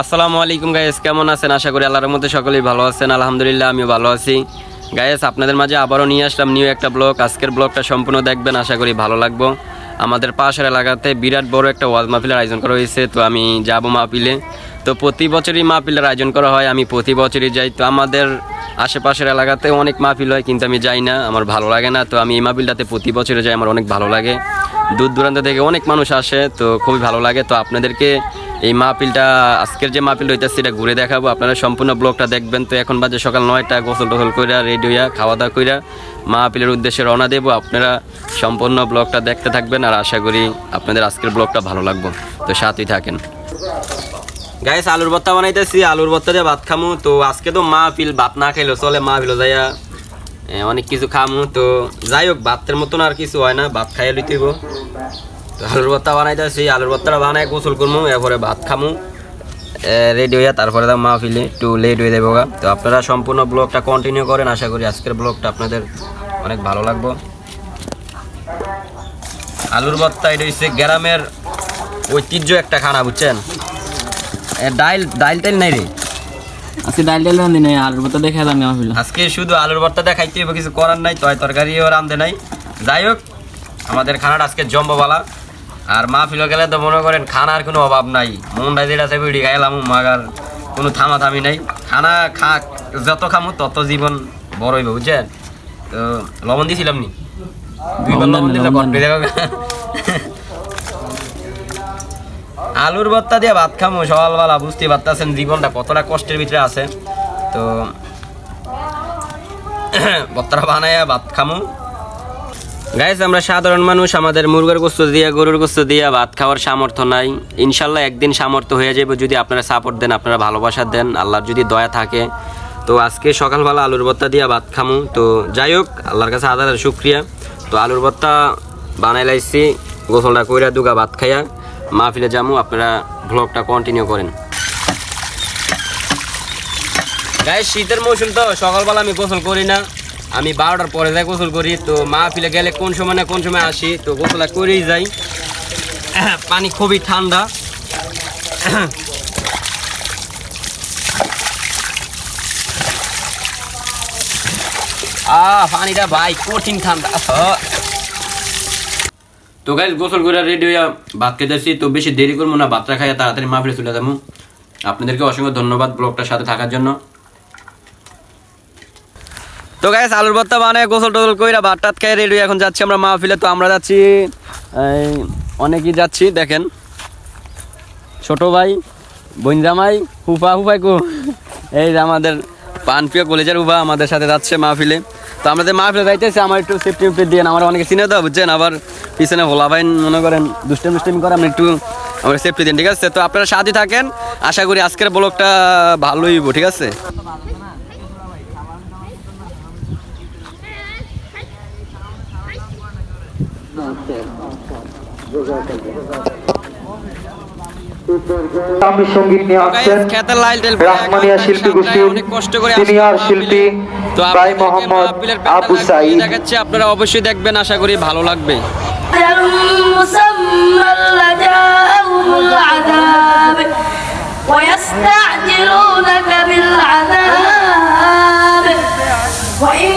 আসসালামু আলাইকুম গাইস, কেমন আছেন? আশা করি আল্লাহর মধ্যে সকলেই ভালো আছেন। আলহামদুলিল্লাহ, আমিও ভালো আছি। গাইস, আপনাদের মাঝে আবারও নিয়ে আসলাম নিউ একটা ব্লগ। আজকের ব্লগটা সম্পূর্ণ দেখবেন, আশা করি ভালো লাগবো। আমাদের পাশের এলাকাতে বিরাট বড় একটা ওয়াজ মাহফিলের আয়োজন করা হয়েছে, তো আমি যাব মাহফিলে। তো প্রতি বছরই মাহফিলের আয়োজন করা হয়, আমি প্রতি বছরই যাই। তো আমাদের আশেপাশের এলাকাতে অনেক মাহফিল হয়, কিন্তু আমি যাই না, আমার ভালো লাগে না। তো আমি এই মাহফিলটাতে প্রতি বছরে যাই, আমার অনেক ভালো লাগে। দূর দূরান্ত থেকে অনেক মানুষ আসে, তো খুবই ভালো লাগে। তো আপনাদেরকে এই মাহফিলটা, আজকের যে মাহফিল হইতেছে এটা ঘুরে দেখাবো। আপনারা সম্পূর্ণ ব্লগটা দেখবেন। তো এখন বাজে সকাল নয়টা গোসল টোসল কইরা রেডি হইয়া খাওয়া দাওয়া কইরা মাহফিলের উদ্দেশ্যে রওনা দেবো। আপনারা সম্পূর্ণ ব্লগটা দেখতে থাকবেন আর আশা করি আপনাদের আজকের ব্লগটা ভালো লাগবো। তো সাথেই থাকেন। গাইস আলুর ভর্তা বানাইতেছি। আলুর ভর্তা দিয়ে ভাত খামু। তো আজকে তো মাহফিল, ভাত না খাইলো চলে। মাহফিল যাইয়া অনেক কিছু খামু, তো যাই হোক ভাতের মতন আর কিছু হয় না, ভাত খাইয়া লইতেইব তো আলুর ভর্তা বানাইতেছি আলুর ভর্তাটা বানাই গোসল করব এরপরে ভাত খামু রেডি হইয়া তারপরে দাম মাহফিলে, একটু লেট হয়ে দেবো তো আপনারা সম্পূর্ণ ব্লগটা কন্টিনিউ করেন, আশা করি আজকের ব্লগটা আপনাদের অনেক ভালো লাগবে। আলুর ভর্তা, এটা হচ্ছে গ্রামের ঐতিহ্য একটা খানা, বুঝছেন? ডাইল ডাইল টাইল নাই রে। আজকে ডাল ডাল রান্ধি নাই আলুর মতো দেখে আমি মাহফিল আজকে শুধু আলুর ভর্তা দেখাইতে হবে কিছু করার নাই তয় তরকারিও রান্ধে নাই। যাই হোক আমাদের খানাটা আজকে জম্ববালা আর মা ফিলো গেলে তো মনে করেন খানার কোনো অভাব নাই। মনটা যেটা আছে বিড়ি খাইলাম মাগার কোনো থামা থামি নাই। খানা খা যত খামু তত জীবন বড় হইবে বুঝছেন? তো লবণ দিয়েছিলাম নি? দুইবার লবণ লবণ দিলে দেখো। আলুর ভর্তা দিয়ে ভাত খামু, সকালবেলা বুঝতে পারতেছেন জীবনটা কতটা কষ্টের ভিতরে আছে। তো ভর্তাটা বানাইয়া ভাত খামু। গাইজ আমরা সাধারণ মানুষ, আমাদের মুরগের গোস্ত দিয়া, গরুর গোস্ত দিয়া ভাত খাওয়ার সামর্থ্য নাই। ইনশাল্লাহ একদিন সামর্থ্য হয়ে যাবে যদি আপনারা সাপোর্ট দেন, আপনারা ভালোবাসা দেন, আল্লাহর যদি দয়া থাকে। তো আজকে সকালবেলা আলুর ভর্তা দিয়া ভাত খামু। তো যাই হোক, আল্লাহর কাছে আদার শুক্রিয়া। তো আলুর ভর্তা বানাই লাইছি, গোসলটা কইরা দুগা ভাত খাইয়া। মাহফিলে জামু আপনারা ব্লগটা কন্টিনিউ করেন। গায়ে শীতের মৌসুম তো, সকালবেলা আমি গোসল করি না। আমি বারোটার পরে যাই গোসল করি, তো মা ফিলে গেলে কোন সময় না কোন সময় আসি, তো গোসলা করেই যাই। পানি খুবই ঠান্ডা। আহ, পানিটা ভাই কঠিন ঠান্ডা। তো গাইজ গোসল করে রেডি হইয়া ভাত খেতেছি, তো বেশি দেরি করব না, ভাতটা খাইয়া তাড়াতাড়ি মাহফিলে চলে যাব। আপনাদেরকে অসংখ্য ধন্যবাদ ব্লগটার সাথে থাকার জন্য। তো গাইস আলুর ভর্তা বানায়, গোসল টোসল কইরা ভাত টাত খাই রেডি এখন যাচ্ছি আমরা মাহফিলে। তো আমরা যাচ্ছি অনেকেই যাচ্ছি, দেখেন। ছোট ভাই, বোন জামাই, হুফা, হুফাই কো। এই যে আমাদের পানপ্রিয় কলেজের হুফা আমাদের সাথে যাচ্ছে মাহফিলে। তো আমাদের মাহফিলে যাইতেছে, আমার একটু সেফটি উফটি দিয়ে আমার অনেকে চিনে তো বুঝছেন? আবার পিছনে ভোলা ভাই মনে করেন, দুষ্টেম দুষ্টেম করে আমি একটু আমার সেফটি দিন, ঠিক আছে? তো আপনারা সাথে থাকেন, আশা করি আজকের ব্লগটা ভালোই ঠিক আছে? আমি সঙ্গীত নিয়ে আসছেন Guys, খেতের লাইল টেল রাহমানিয়া শিল্পী গোষ্ঠী অনেক কষ্ট করে সিনিয়র আসলাম শিল্পী মাহফিলে। তো ভাই আপনাদেরকে মোহাম্মদ মাহফিলের আবু প্যান্ডেল সাইদ দেখাচ্ছি আপনারা অবশ্যই দেখবেন আশা করি ভালো লাগবে مسمى لجاءهم العذاب ويستعجلونك بالعذاب وإن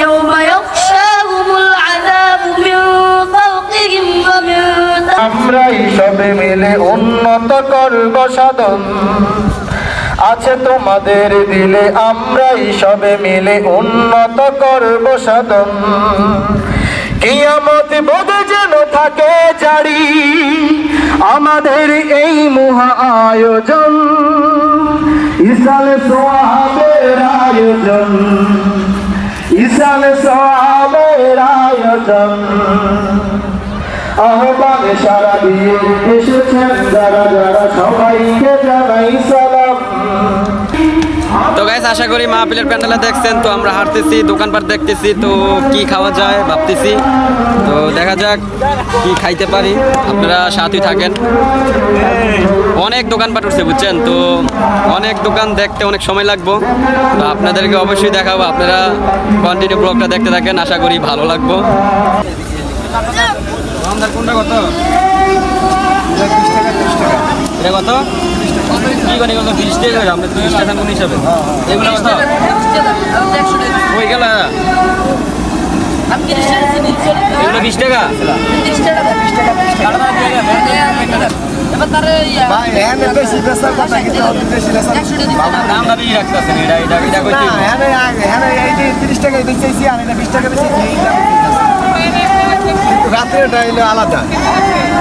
يوم يغشاهم العذاب من فوقهم ومن تحت আমরাই সবে মিলে উন্নত করব সাধন আছে তোমাদের দিলে আমরাই সবে মিলে উন্নত করব সাধন কিয়ামত বোধে যেন থাকে জারি আমাদের এই মহা আয়োজন ইসালে সোহাবের আয়োজন ইসালে সবের আয়োজন। আহ্বানে সারা দিয়ে এসেছেন যারা যারা সবাইকে জানাই তো গাইস আশা করি মাহফিলের প্যান্ডেলে দেখছেন, তো আমরা হাঁটতেছি, দোকানপাট দেখতেছি, তো কি খাওয়া যায় ভাবতেছি। তো দেখা যাক কি খাইতে পারি। আপনারা সাথেই থাকেন। অনেক দোকানপাট উঠছে, বুঝছেন? তো অনেক দোকান দেখতে অনেক সময় লাগবো। তো আপনাদেরকে অবশ্যই দেখাবো। আপনারা কন্টিনিউ ব্লগটা দেখতে থাকেন, আশা করি ভালো লাগবো। কত এটা কত? কি করে কত বিশ টাকা করে আমরা তিরিশ টাকা কোন হিসাবে? এগুলো কত ওই গেল? এগুলো বিশ টাকা দাম দাবি রাখতেছেন এটা এটা এটা কইতে রাত্রে এটা হইল আলাদা।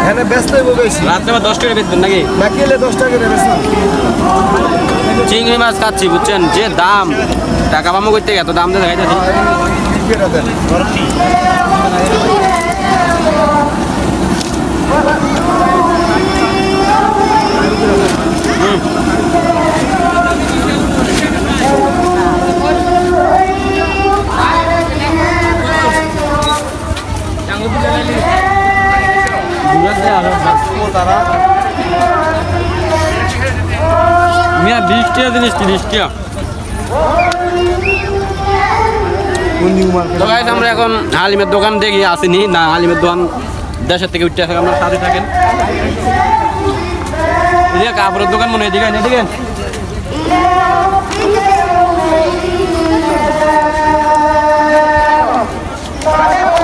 এখানে ব্যস্ত হইব বেশি। রাত্রে আবার দশ টাকা বেচবেন নাকি? বাকি এলে দশ টাকা করে বেশি চিংড়ি মাছ খাচ্ছি বুঝছেন? যে দাম। টাকা পামো করতে এত দাম দিয়ে দেখাইতেছি। টিকিট দেন মিয়া বিশ টাকা জিনিস তিরিশ টাকা আমরা এখন হালিমের দোকান দেখি আসিনি। না হালিমের দোকান দেশের থেকে উঠতে আসে আমরা সাথে থাকেন। কাপড়ের দোকান মনে হয় এদিকে আয়।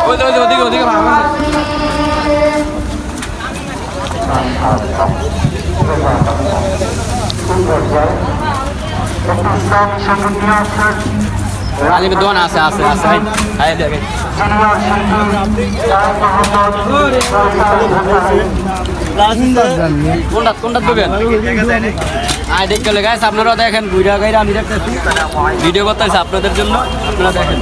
ওই ওদিকে ওদিকে হালিমের দোকান আছে আছে আছে। আয়, আয়, দেখে কোনটা কোনটা দেবেন? আয় দেখতে গেলে গাইস আপনারা দেখেন ভিডিও গাইরা আমি দেখতেছি। ভিডিও করতেছি আপনাদের জন্য আপনারা দেখেন।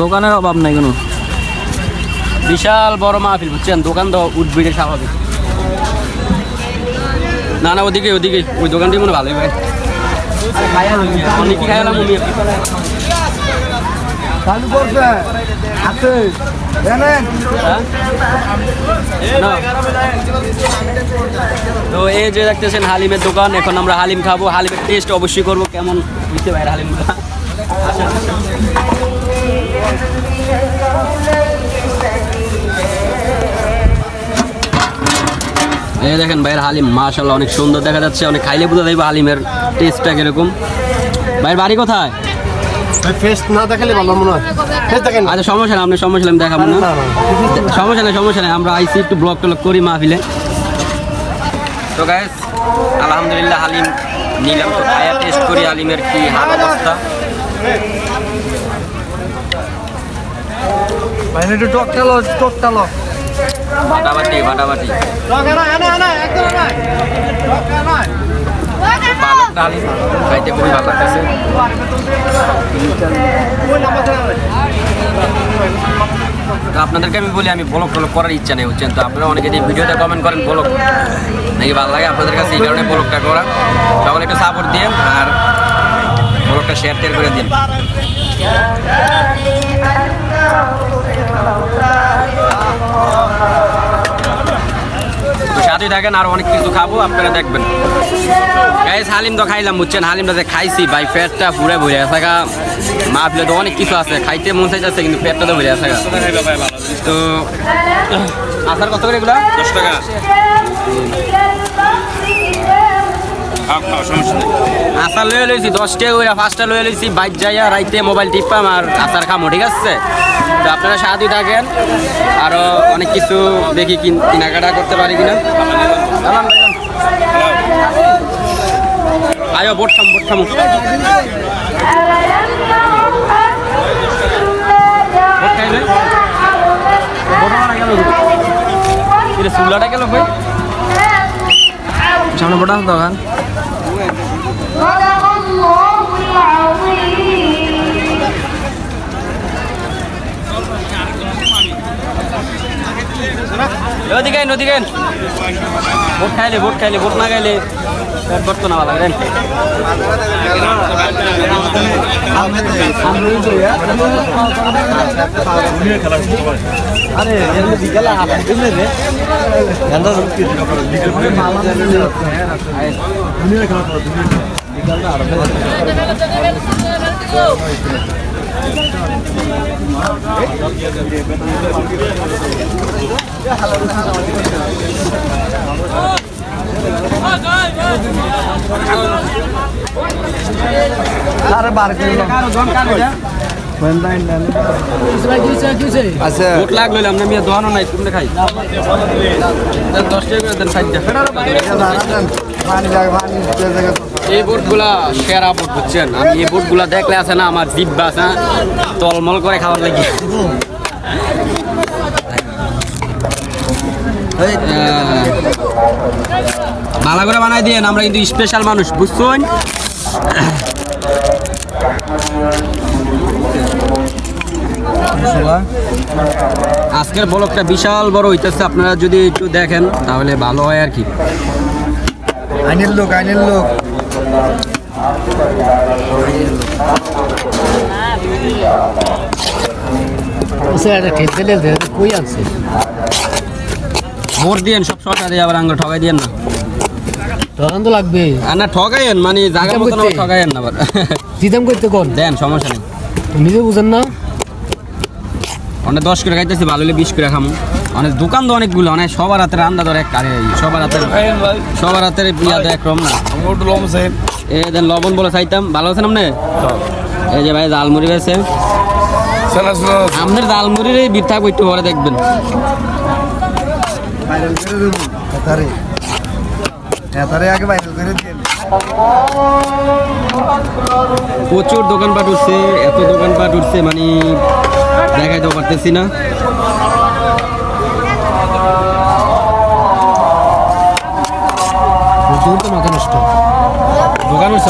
দোকানের অভাব নাই কোনো। বিশাল বড় মাহফিল বুঝছেন? দোকান তো উঠবে স্বাভাবিক। না না ওদিকে ওদিকে ওই দোকানটি মনে ভালোই ভাই। অনেক খাইলাম আমি চালু করছে। আছে। না। তো এই যে দেখতেছেন হালিমের দোকান এখন আমরা হালিম খাব। হালিমের টেস্ট অবশ্যই করব। কেমন? হইতে পারে হালিমগুলো। এই দেখেন ভাইয়ের হালিম মাশাল্লাহ অনেক সুন্দর দেখা যাচ্ছে অনেক খাইলে বোঝা যাইবে হালিমের টেস্টটা কীরকম। ভাইয়ের বাড়ি কোথায়? ফেস না দেখালে ভালো মনে হয়। আচ্ছা সমস্যা আপনি সমস্যা নেই আমি দেখাবো না। সমস্যা নেই সমস্যা নেই আমরা আইসি একটু ব্লক টলক করি মাহফিলে। তো গাইস আলহামদুলিল্লাহ হালিম নিলাম তো খায়া টেস্ট করি হালিমের কি হাল অবস্থা। একটু টকা টকা খাইতে খুবই ভালো তো আপনাদেরকে আমি বলি, আমি ব্লগ টলক করার ইচ্ছা নেই, বুঝছেন? তো আপনারা অনেকে যে ভিডিওতে কমেন্ট করেন ব্লগ নাকি ভালো লাগে, আপনাদের কাছে এই কারণে ব্লগটা করা। সকলে একটু সাপোর্ট দিয়ে আর ব্লগটা শেয়ার টেয়ার করে দিন তো সাথেই থাকেন আর অনেক কিছু খাব আপনারা দেখবেন। গাইস হালিম তো খাইলাম বুঝছেন? হালিমটা যে খাইছি ভাই পেটটা পুরে ভরে আছে গা। মাহফিলে তো অনেক কিছু আছে খাইতে মন চাইতেছে কিন্তু পেটটা তো ভরে আছে গা। তো আসার কত করে এগুলা? দশ টাকা। আচার লয়ে লইছি দশ টাকা করে লয়ে লইছি বাইক যাইয়া রাইতে মোবাইল টিপাম আর আচার খামো ঠিক আছে? তো আপনারা সাথেই থাকেন। আরও অনেক কিছু দেখি কেনাকাটা করতে পারি কিনা। আয়ো, বোট থাম, বোট থামো। বোট খাইলে বোট মারা গেল। সামনে বড় দোকান। নদী গাই নদী গাই বোট খাইলে বোট খাইলে বোট না খাইলে করতো না ভালো করেন আচ্ছা। ভোট লাগল আমরা মিয়া দোয়ানো নাই তুমি খাই। দশ টাকা করে দেন ষাট পানি লাগে পানি এই বোটগুলা সেরা বোট, বুঝছেন? আমি এই বোটগুলা দেখলে আছে না, আমার জিব্বা আছে তলমল করে খাওয়ার লাগে। ভালো করে বানাই দিয়েন আমরা কিন্তু স্পেশাল মানুষ, বুঝছেন? আজকের ব্লকটা বিশাল বড় হইতেছে, আপনারা যদি একটু দেখেন, তাহলে ভালো হয় আর কি। আইনের লোক আইনের লোক। ভোট দিয়েন সব সরকার দিয়ে আবার আঙ্গ ঠকাই দিয়েন না তো লাগবে। আর না ঠকাইয়েন মানে জায়গা হিসাব মতন ঠকাইয়েন না আবার। জিতাম করতে কোন? দেন সমস্যা নেই। নিজে বুঝেন না। অনেক দশ করে খাইতেছি ভালো হলে বিশ করে খামু। অনেক দোকান তো অনেকগুলো অনেক সবার হাতের রান্না ধরে এক কারে সবার হাতের সবার হাতের ইয়া তো একরকম না? এ দেন লবণ বলে চাইতাম ভালো আছেন আপনি? এই যে ভাই জালমুড়ি বেছে আপনার জালমুড়ির এই থাকব একটু পরে দেখবেন। ভাইরাল করে দেবো। এতারে। এতারে আগে ভাইরাল করে দিন প্রচুর দোকানপাট উঠছে এত দোকানপাট উঠছে মানে দেখাইতেও পারতেছি না।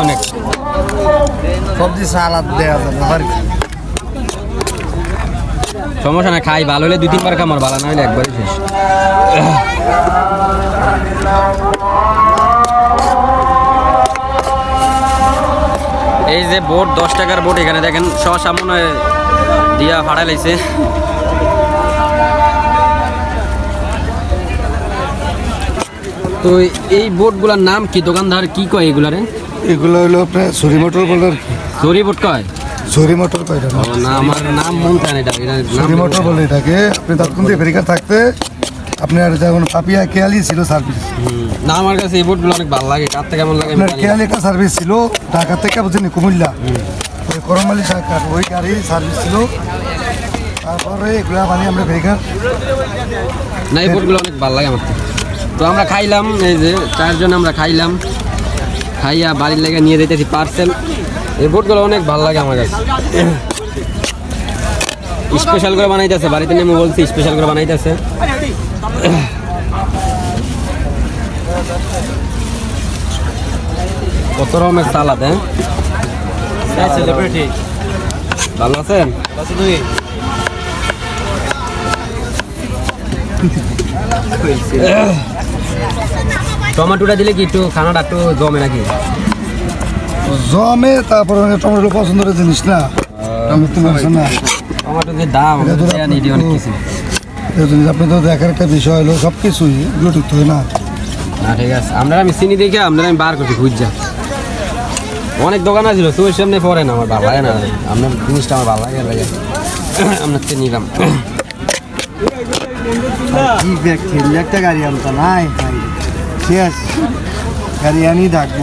অনেক। সবজি সালাদ দেওয়া যাবে সমস্যা না খাই ভালো হলে দুই তিনবার খামার ভালো না হলে একবারই শেষ। এই যে বোট দশ টাকার বোট এখানে দেখেন সামনে দিয়া ভাড়া লাইছে তো এই বোটগুলোর নাম কি? দোকানদার কি কয় এগুলারে? এগুলো হলো আপনার সরি মোটর বলার সরি বোট কয়? সরি মোটর কয় এটা? না আমার নাম মন চায় না এটা সরি মোটর বলে এটাকে। আপনি দিয়ে ফেরিকার থাকতে আপনার যেমন পাপিয়া কেয়ালি ছিল সার্ভিস না আমার কাছে এই বোটগুলো অনেক ভালো লাগে কার থেকে কেমন লাগে আপনার কেয়ালি একটা সার্ভিস ছিল ঢাকা থেকে বুঝিনি কুমিল্লা। ওই করমালি সরকার ওই গাড়ি সার্ভিস ছিল। তারপরে এগুলা মানে আমরা ফেরিকার না এই বোটগুলো অনেক ভালো লাগে আমার। তো। তো আমরা খাইলাম এই যে চারজন আমরা খাইলাম। খাইয়া বাড়ির লেগে নিয়ে যেতেছি পার্সেল এই বোটগুলো অনেক ভালো লাগে আমার কাছে। স্পেশাল করে বানাইতেছে বাড়িতে নেমে বলছি স্পেশাল করে বানাইতেছে। কত রকমের সালাদ হ্যাঁ? ভালো আছেন? টমেটোটা দিলে কি একটু খানাটা একটু জমে নাকি? জমে তারপরে টমেটো পছন্দের জিনিস না। টমেটো না। টমেটো যে দাম এটা তো দেয়া নিয়ে অনেক কিছু। এই জিনিস আপনি তো দেখার একটা বিষয় হলো সব কিছুই এগুলো ঠিক হয় না। না ঠিক আছে। আপনারা আমি চিনি দেখে আপনারা আমি বার করছি খুঁজছা। অনেক দোকান আছিল তোর সামনে পড়ে না আমার ভালো লাগে না। আপনার জিনিসটা আমার ভালো লাগে লাগে আপনার নিলাম। কি ব্যাগ খেললে একটা গাড়ি আনতো? নাই। শেষ। গাড়ি আনি থাকব।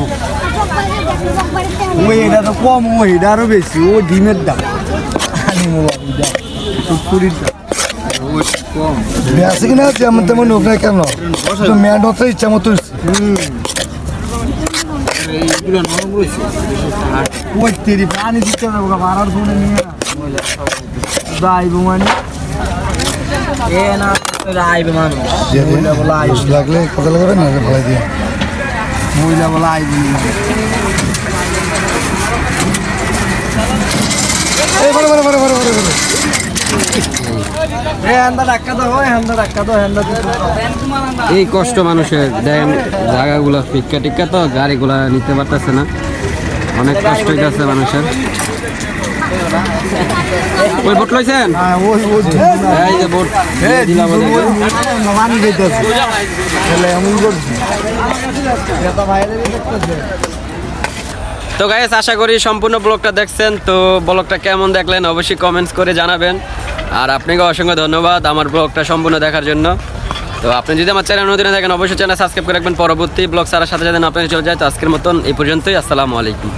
ওই এটা তো কম ওই এটা আরও বেশি ও ডিমের দাম। আনি কুড়ির দাম আছে কিনা যেমন তেমন হোক না কেন? শুধু ম্যাট হতে ইচ্ছা মতো ওই তেরি পানি দিতে হবে ভাড়ার ফোনে নিয়ে যাইব মানে। লাগলে কথা লাগবে না ভালো দিয়ে। মহিলা বলা আইব এই কষ্ট মানুষের দেখেন জায়গাগুলো ফিক্কা টিক্কা তো গাড়িগুলা নিতে পারতেছে না। অনেক কষ্ট হইতেছে মানুষের। ওই বোট লইছেন? এই যে বোট তো গাইস আশা করি সম্পূর্ণ ব্লগটা দেখছেন। তো ব্লগটা কেমন দেখলেন অবশ্যই কমেন্টস করে জানাবেন। আর আপনাকে অসংখ্য ধন্যবাদ আমার ব্লগটা সম্পূর্ণ দেখার জন্য। তো আপনি যদি আমার চ্যানেল নতুন থাকেন, অবশ্যই চ্যানেল সাবস্ক্রাইব করে রাখবেন। পরবর্তী ব্লগ সারার সাথে সাথে আপনাকে চলে যায়। তো আজকের মতন এই পর্যন্তই। আসসালামু আলাইকুম।